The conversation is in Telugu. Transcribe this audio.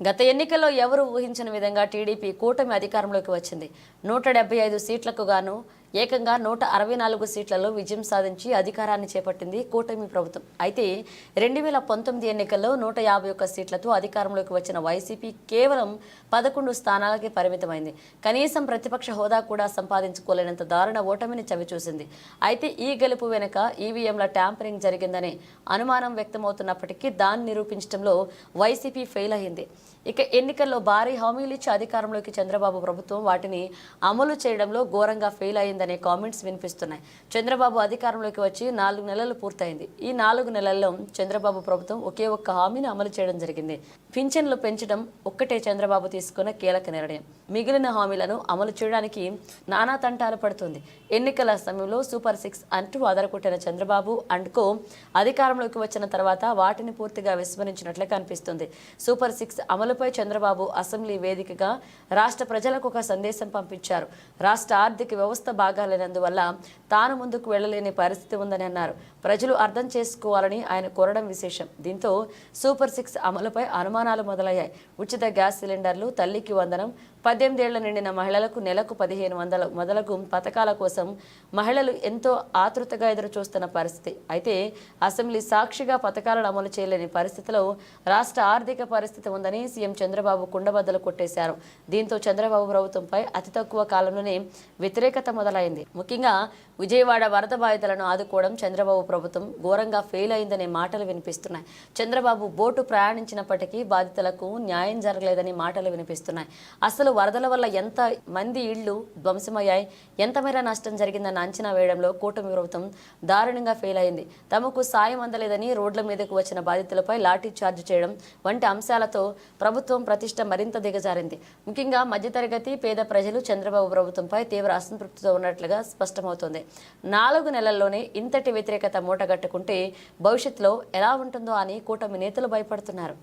గత ఎన్నికల్లో ఎవరు ఊహించిన విధంగా టీడీపీ కూటమి అధికారంలోకి వచ్చింది. నూట డెబ్బై ఐదు సీట్లకు గాను ఏకంగా నూట అరవై నాలుగు సీట్లలో విజయం సాధించి అధికారాన్ని చేపట్టింది కూటమి ప్రభుత్వం. అయితే రెండు వేల పంతొమ్మిది ఎన్నికల్లో నూట యాభై ఒక్క సీట్లతో అధికారంలోకి వచ్చిన వైసీపీ కేవలం పదకొండు స్థానాలకే పరిమితమైంది. కనీసం ప్రతిపక్ష హోదా కూడా సంపాదించుకోలేనంత దారుణ ఓటమిని చవిచూసింది. అయితే ఈ గెలుపు వెనుక ఈవీఎంల ట్యాంపరింగ్ జరిగిందనే అనుమానం వ్యక్తమవుతున్నప్పటికీ దాన్ని నిరూపించడంలో వైసీపీ ఫెయిల్ అయింది. ఇక ఎన్నికల్లో భారీ హామీలు ఇచ్చి అధికారంలోకి చంద్రబాబు ప్రభుత్వం వాటిని అమలు చేయడంలో ఘోరంగా ఫెయిల్ అయింది. అయిందనే కామెంట్స్ వినిపిస్తున్నాయి. చంద్రబాబు అధికారంలోకి వచ్చి నాలుగు నెలలు పూర్తయింది. ఈ నాలుగు నెలల్లో చంద్రబాబు ప్రభుత్వం ఒకే ఒక్క హామీని అమలు చేయడం జరిగింది. పింఛన్లు పెంచడం ఒక్కటే చంద్రబాబు తీసుకున్న కీలక నిర్ణయం. మిగిలిన హామీలను అమలు చేయడానికి నానా తంటాలు పడుతుంది. ఎన్నికల సమయంలో సూపర్ సిక్స్ అంటూ అదరకొట్టిన చంద్రబాబు అండ్ కో అధికారంలోకి వచ్చిన తర్వాత వాటిని పూర్తిగా విస్మరించినట్లు కనిపిస్తుంది. సూపర్ సిక్స్ అమలుపై చంద్రబాబు అసెంబ్లీ వేదికగా రాష్ట్ర ప్రజలకు ఒక సందేశం పంపించారు. రాష్ట్ర ఆర్థిక వ్యవస్థ బాగాలేనందువల్ల తాను ముందుకు వెళ్ళలేని పరిస్థితి ఉందని అన్నారు. ప్రజలు అర్థం చేసుకోవాలని ఆయన కోరడం విశేషం. దీంతో సూపర్ సిక్స్ అమలుపై అనుమానాలు మొదలయ్యాయి. ఉచిత గ్యాస్ సిలిండర్లు తల్లికి వందనం పద్దెనిమిదేళ్ళ నిండిన మహిళలకు నెలకు పదిహేను వందల మొదలగు పథకాల కోసం మహిళలు ఎంతో ఆతృతగా ఎదురు చూస్తున్న పరిస్థితి. అయితే అసెంబ్లీ సాక్షిగా పథకాలను అమలు చేయలేని పరిస్థితిలో రాష్ట్ర ఆర్థిక పరిస్థితి ఉందని సీఎం చంద్రబాబు కుండబద్దలు కొట్టేశారు. దీంతో చంద్రబాబు ప్రభుత్వంపై అతి తక్కువ కాలంలోనే వ్యతిరేకత మొదలైంది. ముఖ్యంగా విజయవాడ వరద బాధితులను ఆదుకోవడం చంద్రబాబు ప్రభుత్వం ఘోరంగా ఫెయిల్ అయిందనే మాటలు వినిపిస్తున్నాయి. చంద్రబాబు బోటు ప్రయాణించినప్పటికీ బాధితులకు న్యాయం జరగలేదని మాటలు వినిపిస్తున్నాయి. అసలు వరదల వల్ల ఎంత మంది ఇళ్ళు ధ్వంసమయ్యాయి ఎంత మేర నష్టం జరిగిందన్న అంచనా వేయడంలో కూటమి ప్రభుత్వం దారుణంగా ఫెయిల్ అయింది. తమకు సాయం అందలేదని రోడ్ల మీదకు వచ్చిన బాధితులపై లాఠీ చార్జ్ చేయడం వంటి అంశాలతో ప్రభుత్వం ప్రతిష్ట మరింత దిగజారింది. ముఖ్యంగా మధ్యతరగతి పేద ప్రజలు చంద్రబాబు ప్రభుత్వంపై తీవ్ర అసంతృప్తితో ఉన్నట్లుగా స్పష్టమవుతోంది. నాలుగు నెలల్లోనే ఇంతటి వ్యతిరేకత మూటగట్టుకుంటే భవిష్యత్తులో ఎలా ఉంటుందో అని కూటమి నేతలు భయపడుతున్నారు.